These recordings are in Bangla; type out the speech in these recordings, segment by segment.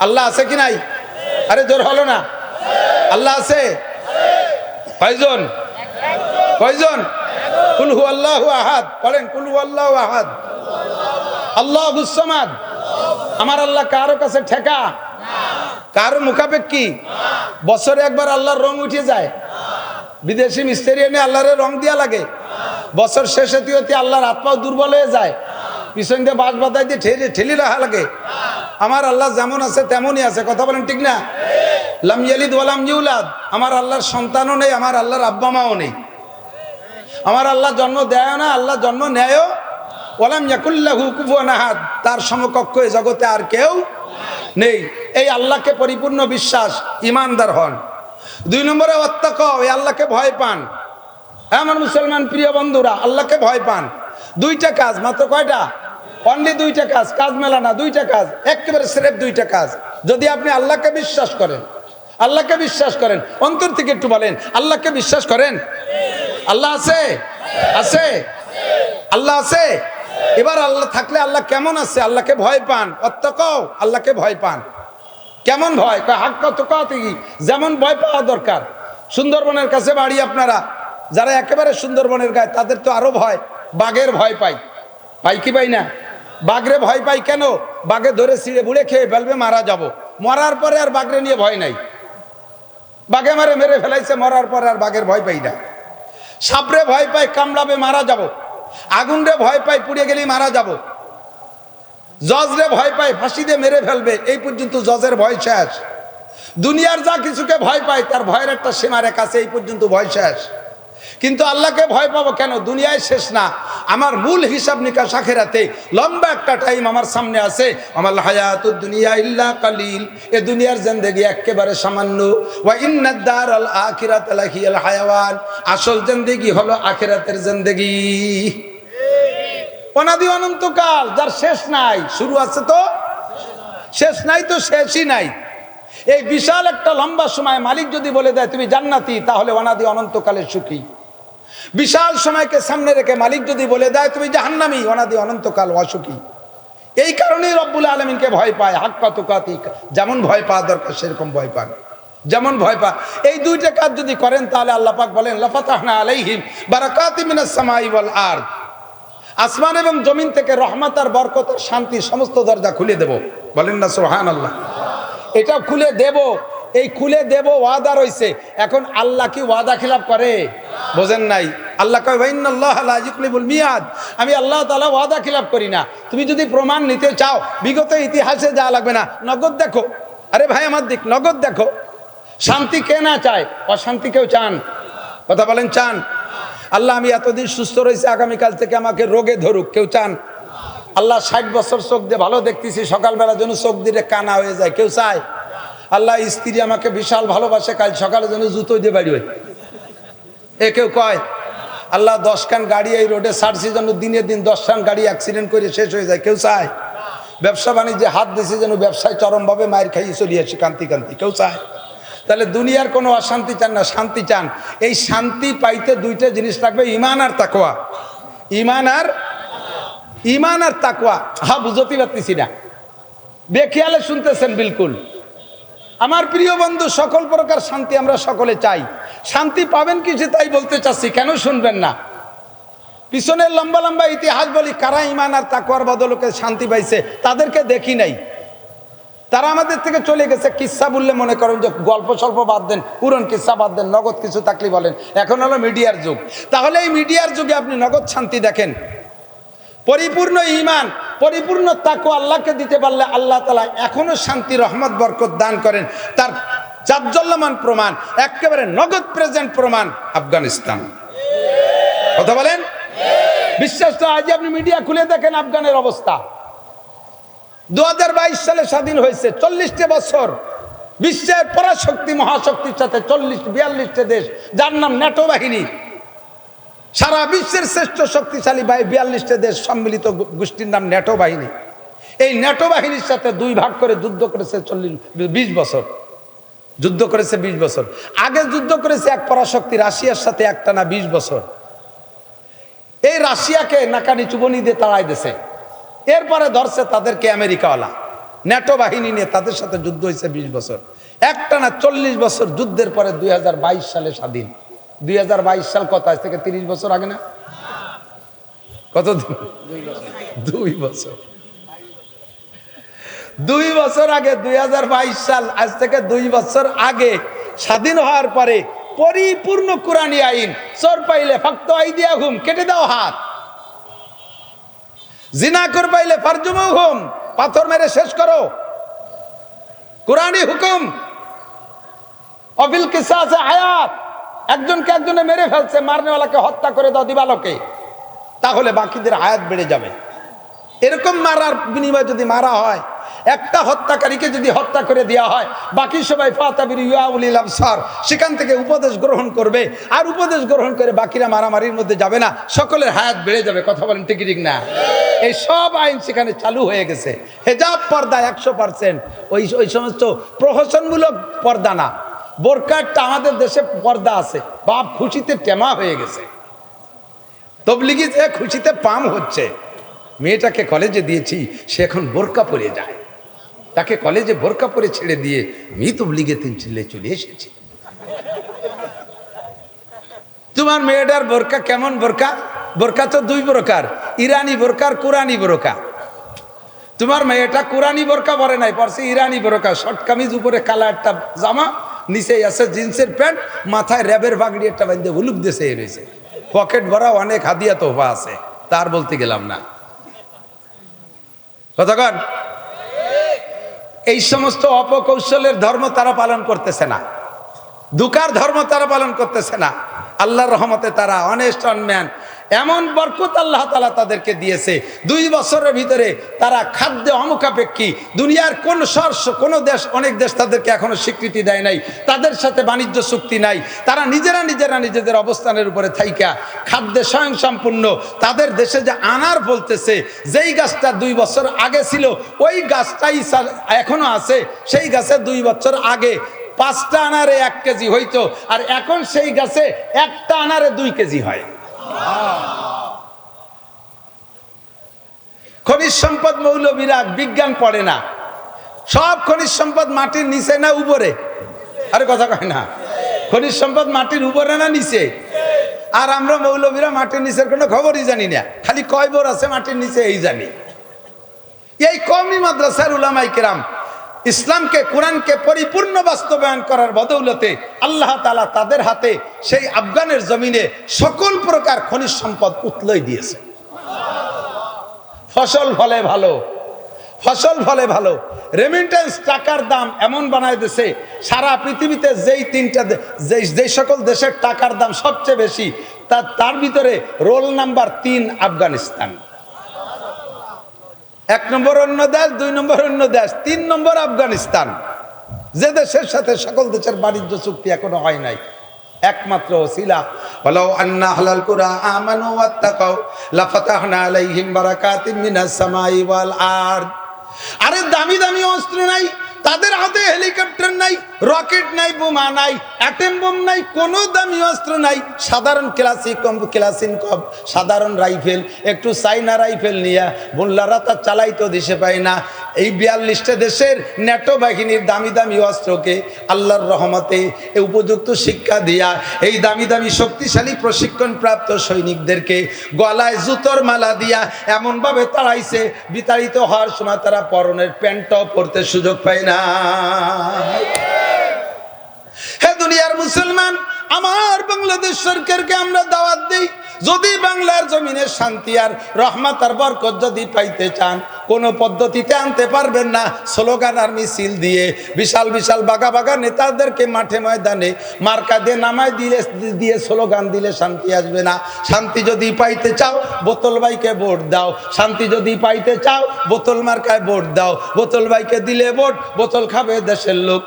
আল্লাহ আছে কি নাই? আরে জোর হলো না। আল্লাহ আছে? কয়জন? কয়জন? কুলহু আল্লাহ আহাদ। বলেন কুলহু আল্লাহ আহাদ। আল্লাহ হুসমাদ আমার আল্লাহ কারও কাছে ঠেকা? কারও মুখাপেক্ষি? বছরে একবার আল্লাহর রং উঠে যায়। বিদেশি মিস্ত্রি এনে আল্লাহরের রং দিয়া লাগে। বছর শেষে হতে আল্লাহর আত্মাও দুর্বল হয়ে যায়। পিছন দিয়ে বাস বাদাই দিয়ে ঠেলে ঠেলি রাখা লাগে। আমার আল্লাহ যেমন আছে তেমনই আছে। কথা বলেন ঠিক না? লাম ইয়ালিদ ওয়ালাম ইউলাদ। আমার আল্লাহর সন্তানও নেই আমার আল্লাহর আব্বা মাও নেই। আমার আল্লাহ জন্ম দেয় না আল্লাহ জন্ম নেয়ও। ওলাম ইয়াকুল্লাহু আহাদ। তার সমকক্ষ এ জগতে আর কেউ নেই। এই আল্লাহকে পরিপূর্ণ বিশ্বাস ইমানদার হন। দুই নম্বরে অত্যাক এই আল্লাহকে ভয় পান। হ্যাঁ, আমার মুসলমান প্রিয় বন্ধুরা আল্লাহকে ভয় পান। দুইটা কাজ মাত্র কয়টা? অনলি দুইটা কাজ কাজ মেলা না, দুইটা কাজ, একেবারে স্রেফ দুইটা কাজ। যদি আপনি আল্লাহকে বিশ্বাস করেন, আল্লাহকে বিশ্বাস করেন, অন্তর থেকে একটু বলেন, আল্লাহকে বিশ্বাস করেন? আল্লাহ আছে? আছে? আল্লাহ আছে? এবার আল্লাহ থাকলে আল্লাহ কেমন আছে? আল্লাহকে ভয় পান অত্যকাও আল্লাহকে ভয় পান। কেমন ভয়? হাক কত কি যেমন ভয় পাওয়া দরকার। সুন্দরবনের কাছে বাড়ি আপনারা, যারা একেবারে সুন্দরবনের গায়ে, তাদের তো আরও ভয়, বাঘের ভয় পাই। পাই কি পাই না? বাঘরে ভয় পাই কেন? বাঘে ধরে ছিঁড়ে বুড়ে খেয়ে ফেলবে, মারা যাব। মরার পরে আর বাঘরে নিয়ে ভয় নাই। বাঘে মারে মেরে ফেলাইছে, মরার পরে আর বাঘের ভয় পাই না। সাপরে ভয় পাই কামড়াবে, মারা যাব। আগুনরে ভয় পাই পুড়ে গেলেই মারা যাব। জজরে ভয় পাই ফাঁসি দিয়ে মেরে ফেলবে, এই পর্যন্ত জজের ভয় শেষ। দুনিয়ার যা কিছুকে ভয় পায়, তার ভয়ের একটা সীমারেখা আছে, এই পর্যন্ত ভয় শেষ। কিন্তু আল্লাহকে ভয় পাবো কেন? দুনিয়ায় শেষ না। আমার মূল হিসাব নিকাশ আখেরাতে লম্বা একটা টাইম আমার সামনে আছে। আমার হায়াত দুনিয়া ইল্লা কালিল। এ দুনিয়ার জিন্দেগি একেবারে সামান্য। ওয়া ইন্নাদ্দার আল আখিরাত লাহিয়াল হায়াওয়ান। আসল জিন্দেগি হলো আখিরাতের জিন্দেগি। অনাদি অনন্তকাল, যার শেষ নাই, শুরু আছে তো? শেষ নাই তো শেষই নাই। এই বিশাল একটা লম্বা সময় মালিক যদি বলে দেয়, তুমি জান্নাতি, তাহলে অনাদি অনন্তকালের সুখী। বিশাল সময়কে সামনে রেখে মালিক যদি বলে দেয়, তুমি জাহান্নামি, অনাদি, অনন্তকাল অসুখী। এই কারণেই রব্বুল আলমিনকে ভয় পায়। হাক্কা তুকাতি, যেমন ভয় পাওয়া দরকার, সেরকম ভয় পান। যেমন ভয় পা এই দুইটা কাজ যদি করেন, তাহলে আল্লাহ পাক বলেন, লাফাতাহনা আলাইহিম বারাকাতি মিনাস সামাই ওয়াল আরদ। আসমান এবং জমিন থেকে রহমত আর বরকত আর শান্তি, সমস্ত দরজা খুলে দেব। বলেন না সোহান আল্লাহ এটা খুলে দেব। এই খুলে দেব ওয়াদা রয়েছে এখন আল্লাহ কি ওয়াদা খিলাপ করে? বোঝেন নাই। আল্লাহ কয় ভাইনাল্লাহুল মিয়াদ। আমি আল্লাহ তালা ওয়াদা খিলাপ করি না। তুমি যদি প্রমাণ নিতে চাও, বিগত ইতিহাসে যা লাগবে না, নগদ দেখো। আরে ভাই, আমার দিক, নগদ দেখো। শান্তি কে না চায়? অশান্তি কেউ চান? কথা বলেন, চান? আল্লাহ, আমি এতদিন সুস্থ রয়েছি, আগামীকাল থেকে আমাকে রোগে ধরুক, কেউ চান? আল্লাহ, ষাট বছর চোখ দিয়ে ভালো দেখতেছি, সকালবেলা যেন চোখ দিয়ে কানা হয়ে যায়, কেউ চায়? আল্লাহ স্ত্রী আমাকে বিশাল ভালোবাসে, কাল সকালে যেন জুতো দিয়ে বাড়ি এ কেউ কয়, আল্লাহ দশ খান গাড়ি এই রোডে ছাড়ছি যেন দিনে দিন দশ খান গাড়ি অ্যাক্সিডেন্ট করে শেষ হয়ে যায়। কেউ চায়? ব্যবসা বাণিজ্যে হাত দিয়েছে যেন ব্যবসায় চরমভাবে মায়ের খাইয়ে চলিয়ে আসি কান্তি কান্তি কেউ চায়? তাহলে দুনিয়ার কোনো অশান্তি চান না, শান্তি চান। এই শান্তি পাইতে দুইটা জিনিস লাগবে, ইমান আর তাকোয়া ইমান আর ইমান আর তাকোয়া হা বুঝতে পারতেছি না। বেখিয়ালে শুনতেছেন বিলকুল। আমার প্রিয় বন্ধু, সকল প্রকার শান্তি আমরা সকলে চাই। শান্তি পাবেন কিছু তাই বলতে চাচ্ছি, কেন শুনবেন না? পিছনের লম্বা লম্বা ইতিহাস বলি, কারা ইমান আর তাকুয়ার বদলকে শান্তি পাইছে, তাদেরকে দেখি নাই। তারা আমাদের থেকে চলে গেছে, কিসা বললে মনে করেন যে গল্প স্বল্প বাদ দেন, পুরন কিসা বাদ দেন, নগদ কিছু থাকলে বলেন। এখন হলো মিডিয়ার যুগ। তাহলে এই মিডিয়ার যুগে আপনি নগদ শান্তি দেখেন। পরিপূর্ণ ইমান পরিপূর্ণ তাকু আল্লাহকে দিতে পারলে আল্লাহ তালা এখনও শান্তি, রহমত, বরকত দান করেন। তার চাজ্জল্যমান প্রমাণ, একেবারে নগদ প্রেজেন্ট প্রমাণ আফগানিস্তান। কথা বলেন? বিশ্বাস তো আজ আপনি মিডিয়া খুলে দেখেন আফগানের অবস্থা। দু হাজার বাইশ সালে স্বাধীন হয়েছে, চল্লিশটি বছর। বিশ্বের পরাশক্তি, মহাশক্তির সাথে চল্লিশ, বিয়াল্লিশটি দেশ, যার নাম ন্যাটো বাহিনী। সারা বিশ্বের শ্রেষ্ঠ শক্তিশালী বাহিনী বিয়াল্লিশটা দেশ সম্মিলিত গোষ্ঠীর নাম ন্যাটো বাহিনী। এই ন্যাটো বাহিনীর সাথে দুই ভাগ করে যুদ্ধ করেছে চল্লিশ, বিশ বছর। যুদ্ধ করেছে বিশ বছর। আগে যুদ্ধ করেছে এক পরাশক্তি রাশিয়ার সাথে একটা না বিশ বছর। এই রাশিয়াকে নাকানি চুবনি দিয়ে তাড়াই দিছে এরপরে ধরছে তাদেরকে আমেরিকাওয়ালা। ন্যাটো বাহিনী নিয়ে তাদের সাথে যুদ্ধ হয়েছে বিশ বছর। একটা না চল্লিশ বছর যুদ্ধের পরে দুই হাজার বাইশ সালে স্বাধীন। দুই হাজার বাইশ সাল কত? আজ থেকে তিরিশ বছর আগে না? কত? দুই বছর। দুই বছর আগে, দুই সাল, আজ থেকে দুই বছর আগে, স্বাধীন হওয়ার পরে পরিপূর্ণ কোরআনী আইন, চোর পাইলে ফক্ত আই দিয়া ঘুম, কেটে দাও হাত। জিনা কর পাইলে ফারজুম হুম পাথর মেরে শেষ করো। কোরআনী হুকুম কিসা আছে হায়াত একজনকে একজনে মেরে ফেলছে, মারনেওয়ালাকে হত্যা করে দাও দিবালোকে, তাহলে বাকিদের হায়াত বেড়ে যাবে। এরকম মারার বিনিময়ে যদি মারা হয়, একটা হত্যাকারীকে যদি হত্যা করে দেওয়া হয়, বাকি সবাই ফাতাবির ইয়াউলিল আবসার, সেখান থেকে উপদেশ গ্রহণ করবে, আর উপদেশ গ্রহণ করে বাকিরা মারামারির মধ্যে যাবে না, সকলের হায়াত বেড়ে যাবে, কথা বলেন ঠিক ঠিক না? এই সব আইন সেখানে চালু হয়ে গেছে। হেজাব পর্দা একশো পার্সেন্ট ওই ওই সমস্ত প্রহসনমূলক পর্দা না। বোরকারটা আমাদের দেশে পর্দা আছে। বাপ খুশিতে টেমা হয়ে গেছে। তবলিগি যে খুশিতে পাম হচ্ছে, মেয়েটাকে কলেজে দিয়েছি, সে এখন বোরকা পরে যায়। তাকে কলেজে বোরকা পরে ছেড়ে দিয়ে আমি তবলিগে তিন চিল্লে চলে এসেছি। তোমার মেয়েটার বোরকা কেমন বোরকা? বোরকা তো দুই প্রকার, ইরানি বোরকার কোরআনি বোরকা। তোমার মেয়েটা কোরআনি বোরকা পরে নাই, পরছে ইরানি বোরকা, শর্ট কামিজ, উপরে কালা একটা জামা নিচে আছে জিন্সের প্যান্ট, মাথায় র্যাবের বাগড়ি একটা বান্ধে হুলুক দেশে রয়েছে। পকেট ভরা অনেক হাদিয়া তোফা আছে, তার বলতে গেলাম না। কতক্ষণ? এই সমস্ত অপকৌশলের ধর্ম তারা পালন করতেছে না। দুকার ধর্ম তারা পালন করতেছে না। আল্লাহর রহমতে তারা অনেস্ট অনম্যান এমন বরকত আল্লাহ তালা তাদেরকে দিয়েছে। দুই বছরের ভিতরে তারা খাদ্যে অমুখাপেক্ষী, দুনিয়ার কোন সর্ষ কোন দেশ, অনেক দেশ তাদেরকে এখনও স্বীকৃতি দেয় নাই, তাদের সাথে বাণিজ্য চুক্তি নাই, তারা নিজেরা নিজেরা নিজেদের অবস্থানের উপরে থাইকা খাদ্যে স্বয়ং সম্পূর্ণ তাদের দেশে যে আনার বলতেছে, যেই গাছটা দুই বছর আগে ছিল, ওই গাছটাই এখনও আছে, সেই গাছে দুই বছর আগে পাঁচটা আনারে এক কেজি হইতো, আর এখন সেই গাছে একটা আনারে দুই কেজি হয়। খনিজ সম্পদ মৌলবীরা বিজ্ঞান পড়ে না। সব খনিজ সম্পদ মাটির নিচে না উপরে? আরে কথা কয় না। খনিজ সম্পদ মাটির উপরে না নিচে? আর আমরা মৌলবীরা মাটির নিচের কোনো খবরই জানি না। খালি কয় বোর আছে মাটির নিচে এই জানি। এই কমই মাদ্রাসার উলামাই কেরাম। ইসলামকে, কোরআনকে পরিপূর্ণ বাস্তবায়ন করার বদৌলতে আল্লাহ তালা তাদের হাতে সেই আফগানের জমিনে সকল প্রকার খনিজ সম্পদ উতলই দিয়েছে। ফসল ফলে ভালো, ফসল ফলে ভালো রেমিটেন্স টাকার দাম এমন বানায় দিছে সারা পৃথিবীতে যেই তিনটা যেই সকল দেশের টাকার দাম সবচেয়ে বেশি তার তার ভিতরে রোল নাম্বার তিন আফগানিস্তান। এক নম্বর অন্য দেশ, দুই নম্বর অন্য দেশ, তিন নম্বর আফগানিস্তান। যে দেশের সাথে সকল দেশের বাণিজ্য চুক্তি এখনও হয় নাই, একমাত্র আন্না হালাল কুরা আরে দামি দামি অস্ত্র নাই তাদের হাতে হেলিকপ্টার নাই, রকেট নাই, বোমা নাই, অ্যাটেম বোম নাই, কোনো দামি অস্ত্র নাই। সাধারণ ক্লাসিক ক্লাসিন কম সাধারণ রাইফেল, একটু চাইনা রাইফেল নিয়ে মোল্লারা তা চালাইতো দেশে পায় না। এই বিয়াল্লিশটা দেশের ন্যাটো বাহিনীর দামি দামি অস্ত্রকে আল্লাহর রহমতে উপযুক্ত শিক্ষা দিয়া এই দামি দামি শক্তিশালী প্রশিক্ষণ প্রাপ্ত সৈনিকদেরকে গলায় জুতোর মালা দিয়া এমনভাবে তাড়াইছে, বিতাড়িত হওয়ার সময় তারা পরনের প্যান্টও পরতে সুযোগ পায় না। হে দুনিয়ার মুসলমান, আমার বাংলাদেশ সরকারকে আমরা দাওয়াত দিই। যদি বাংলার জমিনের শান্তি আর রহমত আর বরকত যদি পাইতে চান, কোনো পদ্ধতিতে আনতে পারবেন না। স্লোগান আর মিছিল দিয়ে বিশাল বিশাল বাগা বাগা নেতাদেরকে মাঠে ময়দানে মার্কা দিয়ে নামায় দিলে দিয়ে স্লোগান দিলে শান্তি আসবে না। শান্তি যদি পাইতে চাও বোতল বাইকে ভোট দাও। শান্তি যদি পাইতে চাও, বোতল মার্কায় ভোট দাও। বোতল বাইকে দিলে ভোট, বোতল খাবে দেশের লোক।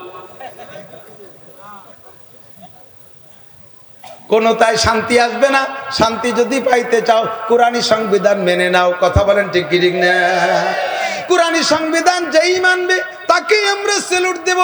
কোনো তাই শান্তি আসবে না, শান্তি যদি পাইতে চাও, কোরআনী সংবিধান মেনে নাও। কথা বলেন ঠিক ঠিক না? কোরআনী সংবিধান যেই মানবে তাকেই আমরা সেলুট দেব।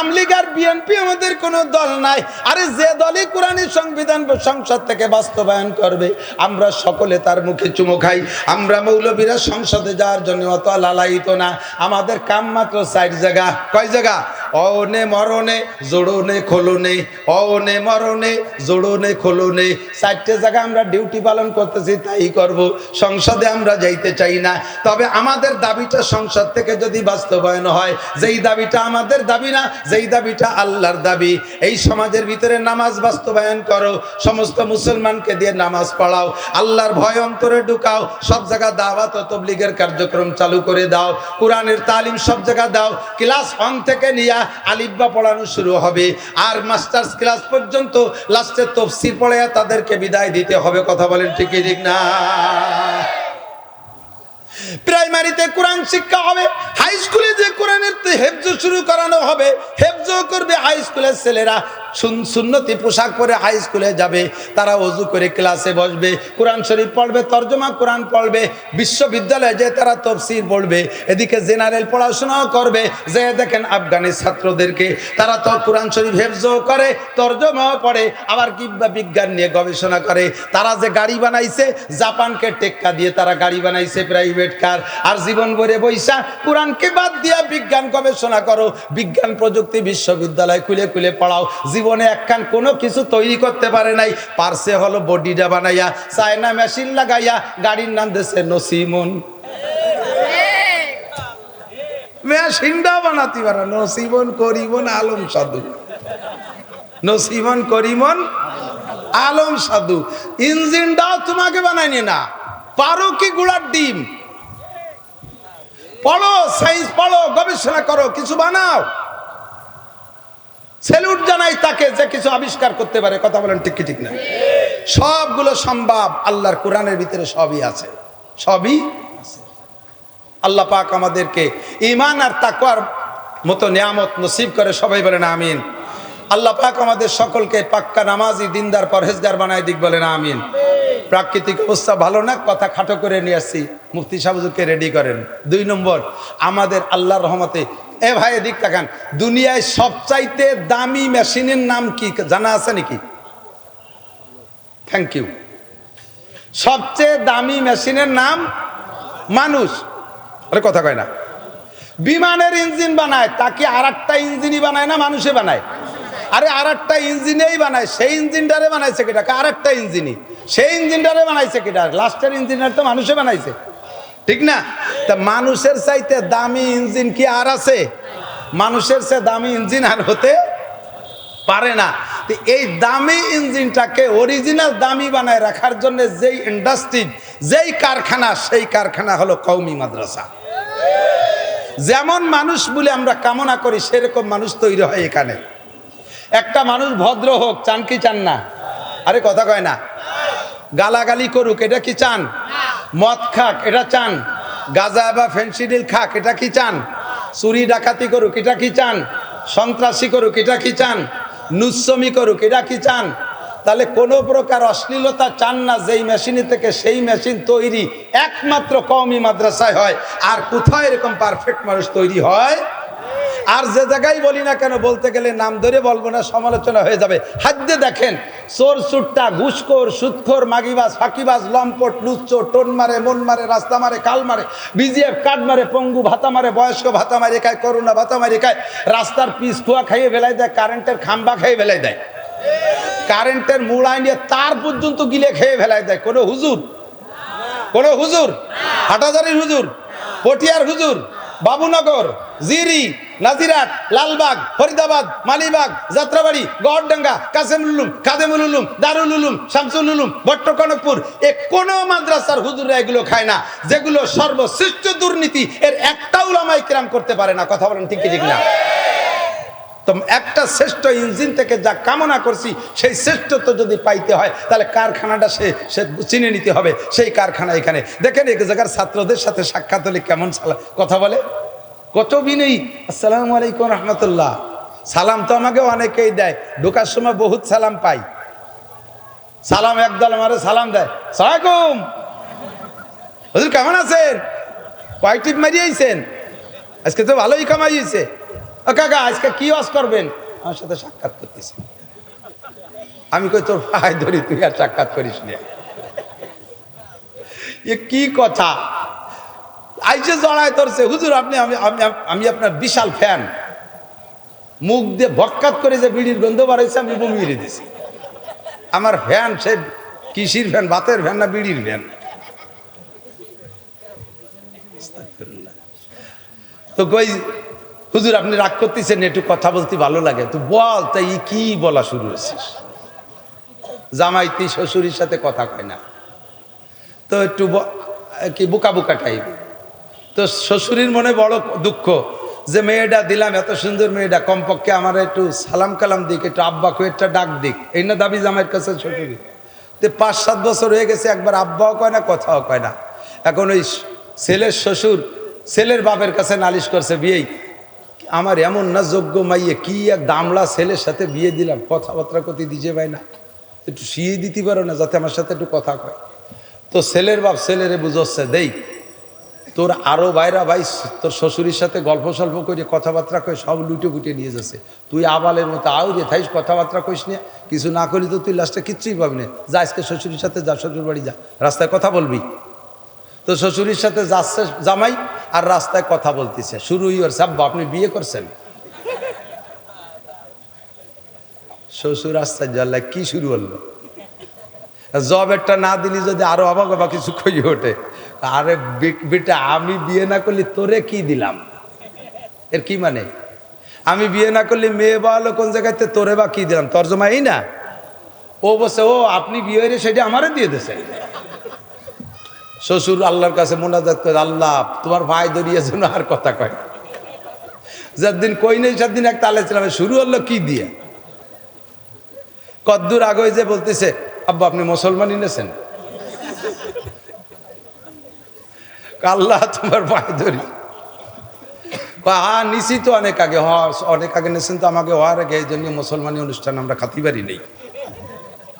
আমলিগ আর বিএনপি আমাদের কোনো দল নাই। আরে যে দলই কোরআনী সংবিধান সংসদ থেকে বাস্তবায়ন করবে, আমরা সকলে তার মুখে চুমো খাই। আমরা মৌলবীরা সংসদে যাওয়ার জন্য অত লালায়িত না। আমাদের কাম মাত্র সাইড জায়গা। কয় জায়গা? অনে মরণে জোড়নে খোলনে অনে মরণে জোড়নে খোলনে। চারটে জায়গায় আমরা ডিউটি পালন করতেছি, তাই করব। সংসদে আমরা যাইতে চাই না। তবে আমাদের দাবিটা সংসদ থেকে যদি বাস্তবায়ন হয়, যেই দাবিটা আমাদের দাবি না, যেই দাবিটা আল্লাহর দাবি। এই সমাজের ভিতরে নামাজ বাস্তবায়ন করো, সমস্ত মুসলমানকে দিয়ে নামাজ পড়াও, আল্লাহর ভয় অন্তরে ঢুকাও, সব জায়গা দাওয়াত ও তবলিগের কার্যক্রম চালু করে দাও, কোরআনের তালিম সব জায়গা দাও, ক্লাস ওয়ান থেকে নিয়ে আলিব্বা পড়ানো শুরু হবে। আর মাস্টার্স ক্লাস পর্যন্ত লাস্টে তফসির পড়াইয়া তাদেরকে বিদায় দিতে হবে। কথা বলেন ঠিকই ঠিক না? প্রাইমারিতে কোরআন শিক্ষা হবে, হাই স্কুলে যে কোরআনের হেফজ শুরু করানো হবে হেফজ করবে হাই স্কুলের ছেলেরা। সুন্নতি পোশাক পরে হাই স্কুলে যাবে, তারা অজু করে ক্লাসে বসবে, কোরআন শরীফ পড়বে, তর্জমা কোরআন পড়বে, বিশ্ববিদ্যালয়ে যে তারা তফসির পড়বে, এদিকে জেনারেল পড়াশোনাও করবে যে দেখেন আফগানি ছাত্রদেরকে, তারা তো কোরআন শরীফ হেফজও করে, তর্জমাও পড়ে, আবার কি বিজ্ঞান নিয়ে গবেষণা করে, তারা যে গাড়ি বানাইছে, জাপানকে টেক্কা দিয়ে তারা গাড়ি বানাইছে প্রাইভেট কার আর জীবন ভরে বৈশা, কোরআনকে বাদ দিয়ে বিজ্ঞান গবেষণা করো, বিজ্ঞান প্রযুক্তি বিশ্ববিদ্যালয় খুলে খুলে পড়াও, জীবনে একখান কোনো কিছু তৈরি করতে পারে নাই। পার্সে হলো বডিটা বানাইয়া, চায়না মেশিন লাগাইয়া, গাড়ির নাম দেশে নসিমন। মেশিনটা বানাতে পারে, নসিমন করিমন আলম সাধু। নসিমন করিমন আলম সাধু। ইঞ্জিনটাও তোমাকে বানায়নি না। পারো কি গুড়ার ডিম। পড়ো সায়েন্স পড়ো, গবেষণা করো, কিছু বানাও। সেলুট জানাই তাকে যে কিছু আবিষ্কার করতে পারে, কথা বলেন ঠিক ঠিক না? সবগুলো সম্ভব আল্লাহর কোরআনের ভিতরে সবই আছে। সবই আছে। আল্লাহ পাক আমাদেরকে ইমান আর তাকওয়ার মতো নিয়ামত নসিব করে সবাই বলেন আমিন। আল্লাহ পাক আমাদের সকলকে পাক্কা নামাজি, দিনদার, পরহেজগার বানায় দিক বলেন আমিন। প্রাকৃতিক অবস্থা ভালো না? কথা খাটো করে নিয়ে আসছি। মুফতি সাহুজুরকে রেডি করেন। দুই নম্বর, আমাদের আল্লাহর রহমতে, এ ভাই এদিক তাকান, দুনিয়ায় সবচাইতে দামি মেশিনের নাম কি, জানা আছে নাকি? থ্যাংক ইউ সবচেয়ে দামি মেশিনের নাম মানুষ। আরে কথা কয় না। বিমানের ইঞ্জিন বানায়, তাকে আর একটা ইঞ্জিনই বানায় না, মানুষে বানায়? আরে আর একটা ইঞ্জিনেই বানায়, সেই ইঞ্জিনটারে বানাইছে কেটা? আর একটা ইঞ্জিনই। সেই ইঞ্জিনটারে বানাইছে কেটা? লাস্টের ইঞ্জিনিয়ার তো মানুষে বানাইছে। ঠিক না? তা মানুষের চাইতে দামি ইঞ্জিন কি আর আছে? মানুষের চেয়ে দামি ইঞ্জিন আর হতে পারে না। এই দামি ইঞ্জিনটাকে অরিজিনাল দামি বানায় রাখার জন্য যেই ইন্ডাস্ট্রি যেই কারখানা, সেই কারখানা হলো কৌমি মাদ্রাসা। যেমন মানুষ বলে আমরা কামনা করি, সেরকম মানুষ তৈরি হয় এখানে। একটা মানুষ ভদ্র হোক, চান কি চান না? আরে কথা কয় না। গালাগালি করুক, এটা কি চান? মদ খাক, এটা চান। গাজা বা ফেন্সিডিল খাক, এটা কি চান? চুরি, ডাকাতি করুক, এটা কি চান? সন্ত্রাসী করুক, এটা কি চান? নুসমি করুক, এটা কি চান? তাহলে কোনো প্রকার অশ্লীলতা চান না, যেই মেশিনে থেকে সেই মেশিন তৈরি। একমাত্র কমই মাদ্রাসায় হয়। আর কোথায় এরকম পারফেক্ট মানুষ তৈরি হয়? আর যে জায়গায় বলি না কেন, বলতে গেলে নাম ধরে বলব না, সমালোচনা হয়ে যাবে। হাদ্যে দেখেন, চোর, সুট্টা, ঘুষখোর সুৎখোর মাগিবাজ, ফাঁকিবাজ, লম্পট, লুচ্চো, টোন মারে, মন মারে, রাস্তা মারে, কাল মারে, বিজিএফ কাঠ মারে, পঙ্গু ভাতা মারে, বয়স্ক ভাতা মারে, খায় করোনা ভাতা মারে, খায়, রাস্তার পিস খোয়া খাইয়ে বেলায় দেয়, কারেন্টের খাম্বা খাইয়ে বেলায় দেয়। কারেন্টের মুড়াই নিয়ে তার পর্যন্ত গিলে খেয়ে ফেলায় দেয়। কোনো হুজুর? কোনো হুজুর? হাটাজারির হুজুর? পটিয়ার হুজুর? বাবুনগর, জিরি, নাজিরাট, লালবাগ, ফরিদাবাদ, মালিবাগ, যাত্রাবাড়ি গড়ডাঙ্গা কাসেমুলুম উলুম কাদেমুল উলুম দারুল উলুম শামসুল উলুম ভট্টকনকপুর এ কোনো মাদ্রাসার হুজুররা এগুলো খায় না। যেগুলো সর্বশ্রেষ্ঠ দুর্নীতি, এর একটাও লামাই ক্রাম করতে পারে না। কথা বলেন ঠিক ঠিক না? তো একটা শ্রেষ্ঠ ইঞ্জিন থেকে যা কামনা করছি, সেই শ্রেষ্ঠত্ব যদি পাইতে হয়, তাহলে কারখানাটা সে সে চিনে নিতে হবে, সেই কারখানা এখানে। দেখেন এক জায়গার ছাত্রদের সাথে সাক্ষাৎ হলে কেমন কথা বলে? কত বিনয়ী। আসসালামু আলাইকুম রহমতুল্লাহ। সালাম তো আমাকে অনেকেই দেয়, ঢোকার সময় বহুত সালাম পাই। সালাম একদল আমারে সালাম দেয়। সালাকুম হুজুর কেমন আছেন? কয়েকটি মারিয়েছেন আজকে তো ভালোই কামাই হয়েছে ও কাকা, আজকে কি ওয়াজ করবেন? আমার সাথে সাক্ষাৎ করতেছি। আমি কই, তোর ভাই ধরি, তুই আর সাক্ষাৎ করিস না। এ কি কথা? আইসে জড়ায় ধরছে। হুজুর, আপনি, আমি আমি আপনার বিশাল ফ্যান। মুখ দিয়ে ভক্কাত করে যে বিড়ির গন্ধ হয়েছে, আমি বমি মেরে দিছি। আমার ফ্যান, সে কিসির ফ্যান বাতের ফ্যান না বিড়ির ফ্যান? তো কই হুজুর, আপনি রাগ করতেছেন, একটু কথা বলতে ভালো লাগে। তো বল তাই কি বলা শুরু হয়েছিস জামাই জামাইতি শ্বশুরের সাথে কথা কয় না। তো একটু কি বুকা বুকা টাইপ তো শ্বশুরের মনে বড় দুঃখ যে মেয়েটা দিলাম, এত সুন্দর মেয়েটা, কমপক্ষে আমার একটু সালাম কালাম দিক, একটু আব্বা খুব একটা ডাক দিক। এই না দাবি জামাইয়ের কাছে শ্বশুরি তো পাঁচ সাত বছর হয়ে গেছে, একবার আব্বাও কয় না, কথাও কয় না। এখন ওই ছেলের শ্বশুর, ছেলের বাপের কাছে নালিশ করছে, বিয়েই আমার এমন না, যোগ্য মাইয়ে কি এক দামলা ছেলের সাথে বিয়ে দিলাম? কথাবার্তা কতি দিছে ভাই না। একটু শিয়ে দিতে পারো না, যাতে আমার সাথে একটু কথা কয়। তো ছেলের বাপ ছেলেরে বুঝচ্ছে, দেই, তোর আরও বাইরা ভাই, তোর শ্বশুরের সাথে গল্প সল্প করে কথাবার্তা কই সব লুটে ফুটে নিয়ে যাচ্ছে। তুই আবালের মতো আও রে থাইস কথাবার্তা কইস না। কিছু না করলি তো তুই লাস্টে কিচ্ছুই পাবি না। যা আজকে শ্বশুরের সাথে যা শ্বশুর বাড়ি যা। রাস্তায় কথা বলবি? তো শ্বশুরের সাথে যাচ্ছে জামাই আর রাস্তায় কথা বলতেছে। শুরুই ওর, সাব্বা, আপনি বিয়ে করছেন? শ্বশুর আশ্চর্য, আল্লাহ, কি শুরু হলো? জব একটা না দিলি যদি আরও অবাক অবাক কিছু কই ওঠে। আরে বেটা, আমি বিয়ে না করলে তোরে কি দিলাম? এর কি মানে? আমি বিয়ে না করলে মেয়ে বা হলো কোন জায়গাতে তোরে বা কি দিলাম? তর্জমা এই না। ও বসে ও, আপনি বিয়ে সেটা আমারে দিয়ে দিয়েছে। শ্বশুর আল্লাহর কাছে মোনাজাত করে, আল্লাহ, তোমার ভাই দরিয়ে যেন আর কথা কয়। যার দিন কই নেই সাত দিন এক তালে ছিলাম। শুরু হলো কি দিয়ে? কদ্দুর আগে যে বলতেছে, আব্বা, আপনি মুসলমানই নেছেন? আল্লাহ, তোমার পায়ে ধরি। নিছি তো অনেক আগে। হ, অনেক আগে নেছেন তো আমাকে। হওয়ার আগে এই জন্য মুসলমানি অনুষ্ঠান আমরা খাতি পারি নেই।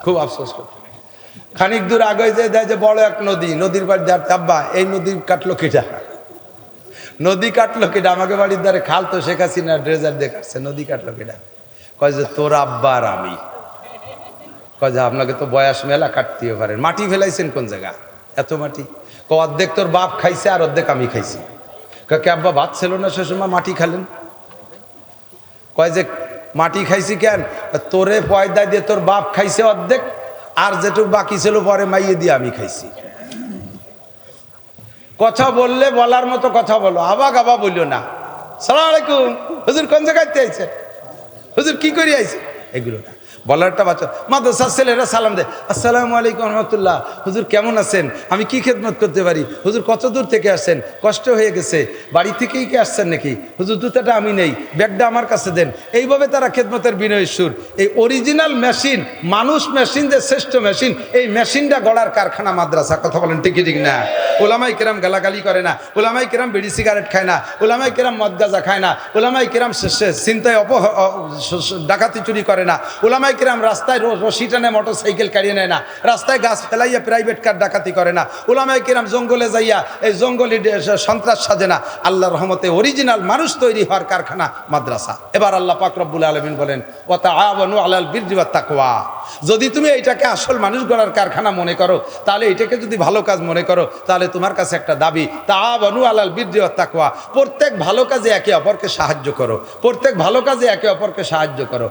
খুব আফসোস করতে খানিক দূর আগে যে দেয় যে বড় এক নদী, নদীর বাড়ি দেয় আব্বা এই নদী কাটলো কেটা? নদী কাটলো কেটা? আমাকে বাড়ির দ্বারে খাল তো শেখ হাসিনা ড্রেজার কাটছে, নদী কাটলো কেটা? কয় যে, তোর আব্বা আর আমি। কয় যে, আপনাকে তো বয়স মেলা কাটতেও পারেন মাটি ফেলাইছেন কোন জায়গা? এত মাটি। ক অর্ধেক তোর বাপ খাইছে আর অর্ধেক আমি খাইছি। কে আব্বা, ভাত ছিল না সে সময় মাটি খালেন? কয় যে, মাটি খাইছি কেন? তোরে পয়দা দিয়ে তোর বাপ খাইছে অর্ধেক আর যেটুকু বাকি ছিল পরে মাইয়ে দিয়ে আমি খাইছি। কথা বললে, বলার মতো কথা বলো। আবা গাবা বলিও না। সালাম আলাইকুম। হুজুর কোন জায়গায় আইছে? হুজুর কি করি আইছে? এগুলো না। বলারটা বাচ্চা মাদ্রাসার ছেলেরা সালাম দেয়। আসসালামু আলাইকুম রহমতুল্লাহ। হুজুর কেমন আছেন? আমি কি খেদমত করতে পারি? হুজুর কত দূর থেকে আসছেন? কষ্ট হয়ে গেছে। বাড়ি থেকেই কি আসছেন নাকি? হুজুর জুতাটা আমি নেই। ব্যাগটা আমার কাছে দেন। এইভাবে তারা খেদমতের বিনয়ের সুর। এই অরিজিনাল মেশিন মানুষ মেশিন যে শ্রেষ্ঠ মেশিন এই মেশিনটা গড়ার কারখানা মাদ্রাসা। কথা বলেন ঠিকই ঠিক না? ওলামাই কিরাম গালাগালি করে না। ওলামাই কিরাম বিড়ি সিগারেট খায় না। ওলামাই কিরাম মদ গাঁজা খায় না। ওলামাই কিরাম চিন্তায় অপ অ- স- স- ডাকাতি চুরি করে না। ওলামাই কিরাম রাস্তায় রশি টানে মোটর সাইকেল কাড়িয়ে নেয় না। রাস্তায় গাছ ফেলাইয়া প্রাইভেট কার ডাকাতি করে না। ওলামাই কিরাম জঙ্গলে যাইয়া এই জঙ্গলি সন্ত্রাস সাজে না। আল্লাহ রহমতে অরিজিনাল মানুষ তৈরি হওয়ার কারখানা, মাদ্রাসা। এবার আল্লাহ পাক রব্বুল আলমিন বলেন ও তা আবনু আলাল বীরজিবা তাকওয়া। যদি তুমি এইটাকে আসল মানুষ গড়ার কারখানা মনে করো, তাহলে এটাকে যদি ভালো কাজ মনে করো, তাহলে তোমার কাছে একটা দাবি তা বনু আলাল বীর্য তাকওয়া। প্রত্যেক ভালো কাজে একে অপরকে সাহায্য করো। প্রত্যেক ভালো কাজে একে অপরকে সাহায্য করো।